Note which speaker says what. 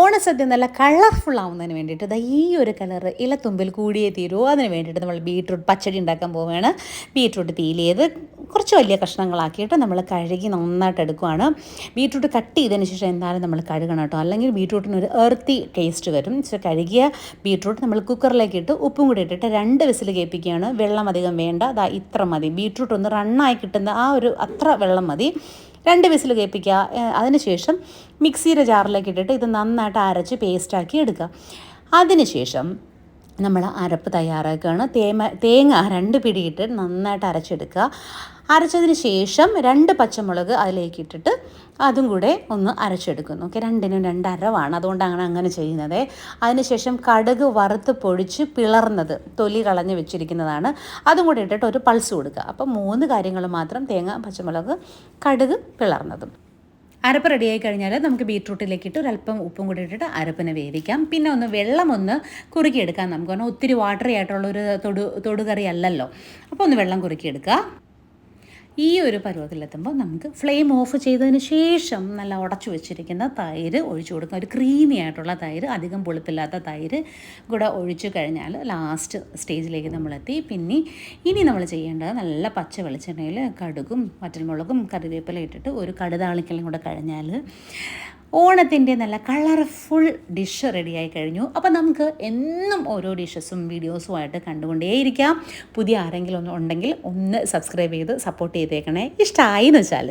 Speaker 1: ഓണസദ്യ നല്ല കളർഫുൾ ആവുന്നതിന് വേണ്ടിയിട്ട് ദാ ഈ ഒരു കളർ ഇലത്തുമ്പിൽ കൂടിയേ തീരുമോ അതിന് വേണ്ടിയിട്ട് നമ്മൾ ബീട്രൂട്ട് പച്ചടി ഉണ്ടാക്കാൻ പോവുകയാണ്. ബീട്രൂട്ട് ചെയ്ത് കുറച്ച് വലിയ കഷ്ണങ്ങളാക്കിയിട്ട് നമ്മൾ കഴുകി നന്നായിട്ട് എടുക്കുവാണ്. ബീട്രൂട്ട് കട്ട് ചെയ്തതിന് ശേഷം എന്തായാലും നമ്മൾ കഴുകണം കേട്ടോ. അല്ലെങ്കിൽ ബീട്രൂട്ടിന് ഒരു എർത്തി ടേസ്റ്റ് വരും. പക്ഷേ കഴുകിയ ബീട്രൂട്ട് നമ്മൾ കുക്കറിലേക്ക് ഇട്ട് ഉപ്പും കൂടി ഇട്ടിട്ട് രണ്ട് വിസിൽ കേൾപ്പിക്കുകയാണ്. വെള്ളം അധികം വേണ്ട. ദാ ഇത്ര മതി. ബീട്രൂട്ട് ഒന്ന് റണ്ണായി കിട്ടുന്ന ആ ഒരു അത്ര വെള്ളം മതി. രണ്ട് വിസിൽ കേൾപ്പിക്കുക. അതിനുശേഷം മിക്സിയുടെ ജാറിലേക്ക് ഇട്ടിട്ട് ഇത് നന്നായിട്ട് അരച്ച് പേസ്റ്റാക്കി എടുക്കുക. അതിനുശേഷം നമ്മൾ അരപ്പ് തയ്യാറാക്കുകയാണ്. തേമ തേങ്ങ രണ്ട് പിടിയിട്ട് നന്നായിട്ട് അരച്ചെടുക്കുക. അരച്ചതിന് ശേഷം രണ്ട് പച്ചമുളക് അതിലേക്ക് ഇട്ടിട്ട് അതും കൂടെ ഒന്ന് അരച്ചെടുക്കുന്നു. ഓക്കെ രണ്ടിനും രണ്ട് അരവാണ് അതുകൊണ്ടാണ് അങ്ങനെ ചെയ്യുന്നത്. അതിനുശേഷം കടുക് വറുത്ത് പൊടിച്ച് പിളർന്നത് തൊലി കളഞ്ഞ് വെച്ചിരിക്കുന്നതാണ്. അതും കൂടെ ഇട്ടിട്ട് ഒരു പൾസ് കൊടുക്കുക. അപ്പോൾ മൂന്ന് കാര്യങ്ങൾ മാത്രം തേങ്ങ പച്ചമുളക് കടുക് പിളർന്നതും. അരപ്പ് റെഡിയായി കഴിഞ്ഞാൽ നമുക്ക് ബീട്രൂട്ടിലേക്ക് ഇട്ട് ഒരല്പം ഉപ്പും കൂടി ഇട്ടിട്ട് അരപ്പിനെ വേവിക്കാം. പിന്നെ ഒന്ന് വെള്ളം ഒന്ന് കുറുക്കിയെടുക്കാം നമുക്ക്. കാരണം ഒത്തിരി വാട്ടറി ആയിട്ടുള്ളൊരു തൊടു തൊടുകറി അല്ലല്ലോ. അപ്പോൾ ഒന്ന് വെള്ളം കുറുക്കിയെടുക്കുക. ഈ ഒരു പരുവത്തിലെത്തുമ്പോൾ നമുക്ക് ഫ്ലെയിം ഓഫ് ചെയ്തതിന് ശേഷം നല്ല ഉടച്ചു വെച്ചിരിക്കുന്ന തൈര് ഒഴിച്ചു കൊടുക്കുക. ഒരു ക്രീമി ആയിട്ടുള്ള തൈര് അധികം പുളിപ്പില്ലാത്ത തൈര് കൂടെ ഒഴിച്ചു കഴിഞ്ഞാൽ ലാസ്റ്റ് സ്റ്റേജിലേക്ക് നമ്മളെത്തി പിന്നെ ഇനി നമ്മൾ ചെയ്യേണ്ടത് നല്ല പച്ച വെളിച്ചെണ്ണയിൽ കടുകും വറ്റൽമുളകും കറിവേപ്പില ഇട്ടിട്ട് ഒരു കടുതാളിക്കലും കൂടെ കഴിഞ്ഞാൽ ഓണത്തിന്റെ നല്ല കളർഫുൾ ഡിഷ് റെഡിയായി കഴിഞ്ഞു. അപ്പോൾ നമുക്ക് എന്നും ഓരോ ഡിഷസും വീഡിയോസുമായിട്ട് കണ്ടുകൊണ്ടേയിരിക്കാം. പുതിയ ആരെങ്കിലും ഉണ്ടെങ്കിൽ ഒന്ന് സബ്സ്ക്രൈബ് ചെയ്ത് സപ്പോർട്ട് ചെയ്തേക്കണേ. ഇഷ്ടമായി എന്ന് വെച്ചാൽ